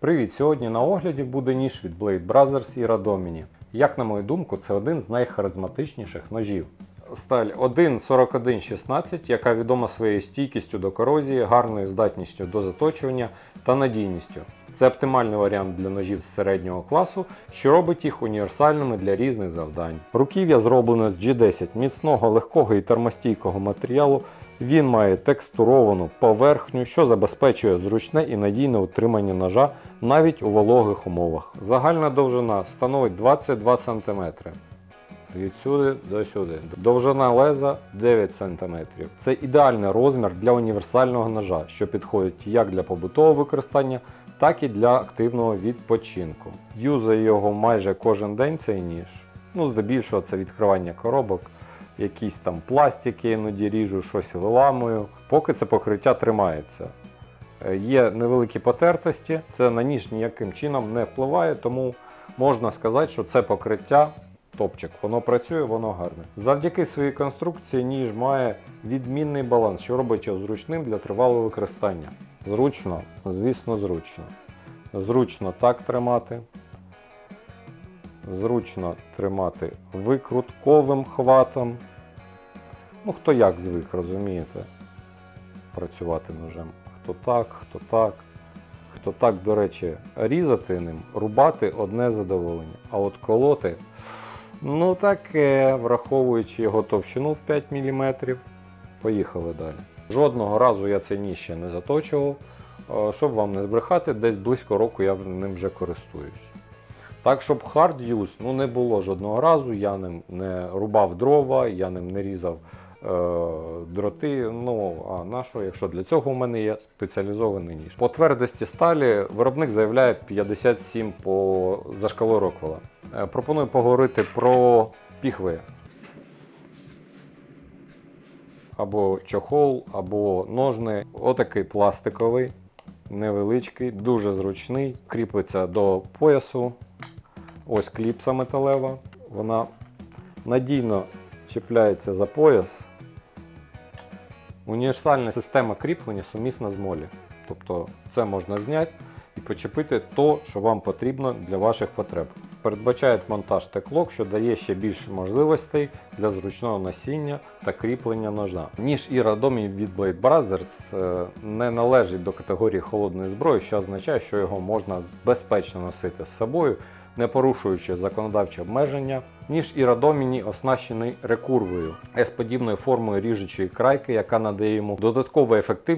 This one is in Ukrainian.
Привіт! Сьогодні на огляді буде ніж від Blade Brothers Ira Domini. Як на мою думку, це один з найхаризматичніших ножів. Сталь 1.4116, яка відома своєю стійкістю до корозії, гарною здатністю до заточування та надійністю. Це оптимальний варіант для ножів з середнього класу, що робить їх універсальними для різних завдань. Руків'я зроблено з G10 міцного, легкого і термостійкого матеріалу. Він має текстуровану поверхню, що забезпечує зручне і надійне утримання ножа навіть у вологих умовах. Загальна довжина становить 22 см. Відсюди до сюди. Довжина леза 9 см. Це ідеальний розмір для універсального ножа, що підходить як для побутового використання, так і для активного відпочинку. Юзаю його майже кожен день цей ніж. Ну, здебільшого це відкривання коробок, якісь там пластики, іноді ріжу, щось виламую, поки це покриття тримається. Е, Є невеликі потертості, це на ніж ніяким чином не впливає, тому можна сказати, що це покриття топчик. Воно працює, воно гарне. Завдяки своїй конструкції ніж має відмінний баланс, що робить його зручним для тривалого використання. Зручно, звісно, зручно. Зручно так тримати. Зручно тримати викрутковим хватом. Ну, хто як звик, розумієте, працювати ножем. Хто так, хто так. Хто так, до речі, різати ним, рубати одне задоволення. А от колоти, ну таке, враховуючи його товщину в 5 мм, поїхали далі. Жодного разу я цей ніж ще не заточував. Е, Щоб вам не збрехати, десь близько року я ним вже користуюсь. Так, щоб hard use, ну не було жодного разу, я ним не рубав дрова, я ним не різав е, дроти. Ну а на що, якщо для цього у мене є спеціалізований ніж. По твердості сталі виробник заявляє 57 по за шкалою Роквелла. Е, пропоную поговорити про піхви. Або чохол, або ножни. Отакий пластиковий, невеличкий, дуже зручний. Кріпиться до поясу. Ось кліпса металева. Вона надійно чіпляється за пояс. Універсальна система кріплення сумісна з молі. Тобто це можна зняти і почепити то, що вам потрібно для ваших потреб. Передбачає монтаж теклок, що дає ще більше можливостей для зручного носіння та кріплення ножа. Ніж Іра Домі від Blade Brothers е, не належить до категорії холодної зброї, що означає, що його можна безпечно носити з собою, не порушуючи законодавчі обмеження. Ніж і радоміні оснащений рекурвою, С-подібною формою ріжучої крайки, яка надає йому додаткову ефективність